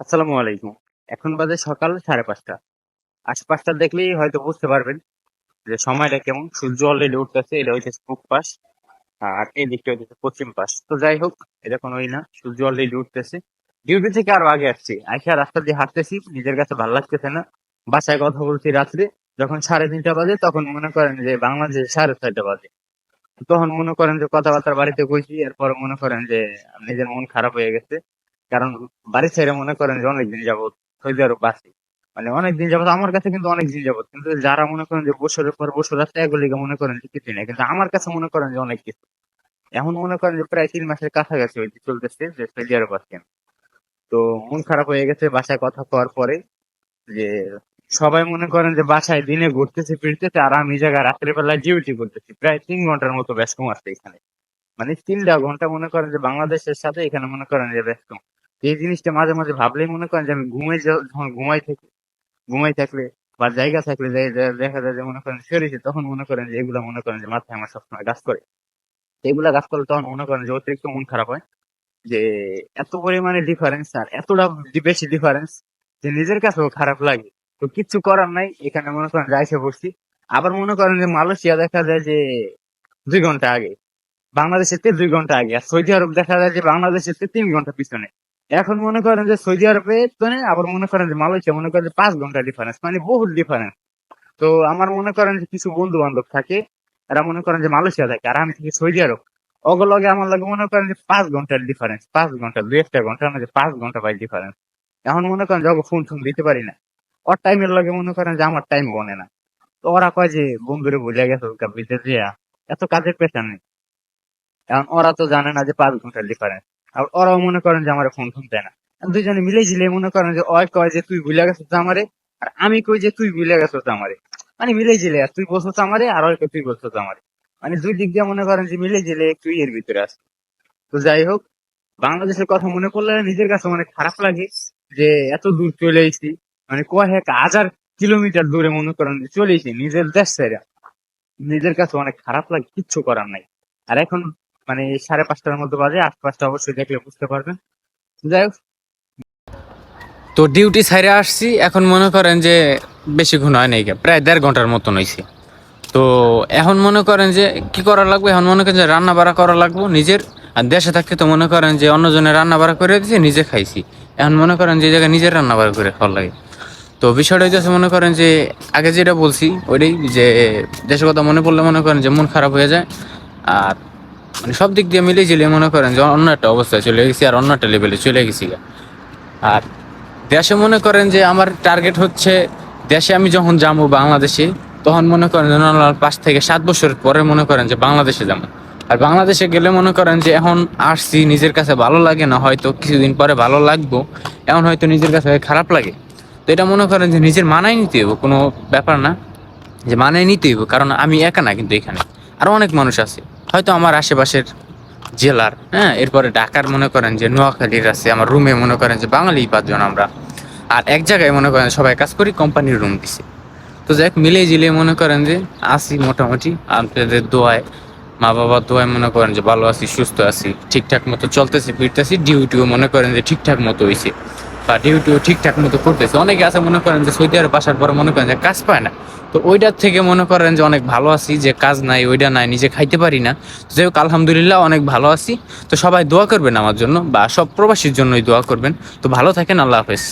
আসসালামু আলাইকুম। এখন বাজে সকাল সাড়ে পাঁচটা। আশপাশটা দেখলেই হয়তো বুঝতে পারবেন যে সময়টা কেমন। সূর্য অলরেডি উঠতেছে, এটা হচ্ছে পূব পাশ, আর এই দিকটা হচ্ছে পশ্চিম পাশ। তো যাই হোক, এটা কোনো ওই না, সূর্য অলরেডি উঠতেছে। ডিউটি থেকে আরও আগে আসছি। আইসা রাস্তা দিয়ে হাঁটতেছি, নিজের কাছে ভালো লাগতেছে না। বাসায় কথা বলছি রাত্রে, যখন সাড়ে তিনটা বাজে, তখন মনে করেন যে বাংলাদেশে সাড়ে ছয়টা বাজে। তখন মনে করেন যে কথাবার্তা বাড়িতে কইছি, এরপর মনে করেন যে নিজের মন খারাপ হয়ে গেছে। কারণ বাড়ি ছেড়ে মনে করেন যে অনেকদিন যাবত সৌদি আরব বাসি। মানে অনেকদিন যাবত আমার কাছে কিন্তু অনেক দিন যাবত কিন্তু যারা মনে করেন যে বছরের পর বছর আছে এগুলিকে মনে করেন যে কিছুই না কিন্তু আমার কাছে মনে করেন যে অনেক কিছু। এখন মনে করেন যে প্রায় তিন মাসের কাছাকাছি হইতে চলতেছে যে সৌদি আরব আসছেন। তো মন খারাপ হয়ে গেছে, বাসায় কথা কওয়ার পরে যে সবাই মনে করেন যে বাসায় দিনে ঘুরতেছে, ফিরতেছে আর আমি জায়গায় রাত্রেবেলায় ডিউটি করতেছি। প্রায় তিন ঘণ্টার মতো ব্যস্ত আছে এখানে। মানে তিনটা ঘণ্টা মনে করেন যে বাংলাদেশের সাথে এখানে মনে করেন যে ব্যস্ত। এই জিনিসটা মাঝে মাঝে ভাবলেই মনে করেন যে আমি ঘুমাই যখন ঘুমাই থাকি, ঘুমাই থাকলে বা জায়গা থাকলে দেখা যায় যে মনে করেন শরীরে, তখন মনে করেন যে এগুলা মনে করেন যে মাথায় আমার সবসময় কাজ করে। এগুলা কাজ করলে তখন মনে করেন যে অতিরিক্ত মন খারাপ হয়। যে এত পরিমাণে ডিফারেন্স আর এতটা বেশি ডিফারেন্স যে নিজের কাছেও খারাপ লাগে। তো কিচ্ছু করার নাই, এখানে মনে করেন যাইছে বসছি আবার মনে করেন যে মালয়েশিয়া দেখা যায় যে দুই ঘণ্টা আগে, বাংলাদেশের থেকে দুই ঘণ্টা আগে, আর সৌদি আরব দেখা যায় যে বাংলাদেশের থেকে তিন ঘণ্টা পিছনে। এখন মনে করেন যে সৌদি আরবে মানে আবার মনে করেন যে মালয়েশিয়া, মনে করেন যে পাঁচ ঘণ্টা ডিফারেন্স মানে বহুত ডিফারেন্স তো আমার মনে করেন যে কিছু বন্ধু বান্ধব থাকে, এরা মনে করেন যে মালয়েশিয়া থাকে আর আমি থাকি সৌদি আরব। অগলগে আমার লাগে মনে করেন যে পাঁচ ঘণ্টার ডিফারেন্স পাঁচ ঘণ্টা, দুই একটা ঘণ্টার মধ্যে পাঁচ ঘণ্টা পাই ডিফারেন্স এখন মনে করেন যখন ফোন ফোন দিতে পারি না। ওর টাইমের লাগে মনে করেন যে আমার টাইম বনে না। তো ওরা কয় যে, বন্ধুরে ভুলে গেছে বিদেশ এত কাজের পেশা নেই। এখন ওরা তো জানে না যে পাঁচ ঘণ্টার ডিফারেন্স আর ওরাও মনে করেন যে আমার ফোন ফোন দেয় না। দুইজনে মিলে ঝিলে মনে করেন যে, ওই কয় যে তুই ভুলে গেছিস আমারে, আর আমি কই যে তুই ভুলে গেছিস আমারে। মানে মিলে ঝিলে আর তুই বলছিস আমারে, আর ওই তুই বলছিস আমারে। মানে দুই দিক দিয়ে মনে করেন যে মিলে ঝিলে তুই এর ভিতরে আছে তো যাই হোক, বাংলাদেশের কথা মনে করলে নিজের কাছে অনেক খারাপ লাগে যে, এত দূর চলে এসেছি। মানে কয়েক হাজার কিলোমিটার দূরে মনে করেন চলে এসেছি, নিজের দেশ ছেড়ে। নিজের কাছে অনেক খারাপ লাগে, কিচ্ছু করার নাই। আর এখন মানে সাড়ে পাঁচটার মধ্যে বাজে আট পাঁচটা অবশ্যই দেখলে বুঝতে পারবেন। যাই হোক। তো ডিউটি সাইরে আসছি, এখন মনে করেন যে বেশিক্ষণ হয় নাই প্রায় দেড় ঘণ্টার মতন হয়েছে তো এখন মনে করেন যে কি করা লাগবে? এখন মনে করেন যে রান্না বাড়া করা লাগবো নিজের, আর দেশে থাকতে তো মনে করেন যে অন্যজনের রান্না বাড়া করে দিয়েছে নিজে খাইছি। এখন মনে করেন যে জায়গায় নিজের রান্না বাড়া করে খাওয়া লাগে। তো বিষয়টা হইতেছে মনে করেন যে আগে যেটা বলছি, ওইটাই যে দেশের কথা মনে পড়লে মনে করেন যে মন খারাপ হয়ে যায়, আর মানে সব দিক দিয়ে মিলে ঝিলিয়ে মনে করেন যে অন্য একটা অবস্থায় চলে গেছি আর অন্য একটা লেভেলে চলে গেছি আর দেশে মনে করেন যে আমার টার্গেট হচ্ছে দেশে আমি যখন যাব বাংলাদেশে, তখন মনে করেন যে পাঁচ থেকে সাত বছর পরে মনে করেন যে বাংলাদেশে যাব। আর বাংলাদেশে গেলে মনে করেন যে এখন আসছি, নিজের কাছে ভালো লাগে না, হয়তো কিছুদিন পরে ভালো লাগবো, এখন হয়তো নিজের কাছে খারাপ লাগে। তো এটা মনে করেন যে নিজের মানায় নিতে হইব, কোনো ব্যাপার না। যে মানায় নিতে হইব, কারণ আমি একা না কিন্তু এখানে। আরও অনেক মানুষ আছে। হয়তো আমার আশেপাশের জেলার হ্যাঁ এরপরে ঢাকার মনে করেন যে নোয়াখালীর আছে, আমার রুমে মনে করেন যে বাঙালি পাঁচজন আমরা। আর এক জায়গায় মনে করেন সবাই কাজ করি কোম্পানির রুম দিছে। তো যাই হোক মিলিয়ে জিলিয়ে মনে করেন যে আসি মোটামুটি। আপনাদের দোয়ায় মা বাবার দোয়ায় মনে করেন যে ভালো আছি, সুস্থ আছি, ঠিকঠাক মতো চলতেছি, ফিরতেছি। ডিউটিও মনে করেন যে ঠিকঠাক মতো হয়েছে বা ডিউটিও ঠিকঠাক মতো করতেছে। অনেকে আছে মনে করেন যে সৌদি আরব আসার পর মনে করেন যে কাজ পায় না। তো ওইটার থেকে মনে করেন যে অনেক ভালো আছি যে কাজ নাই, ওইটা নাই, নিজে খাইতে পারি না। যাই হোক আলহামদুলিল্লাহ অনেক ভালো আছি। তো সবাই দোয়া করবেন আমার জন্য বা সব প্রবাসীর জন্যই দোয়া করবেন। তো ভালো থাকেন, আল্লাহ হাফেজ।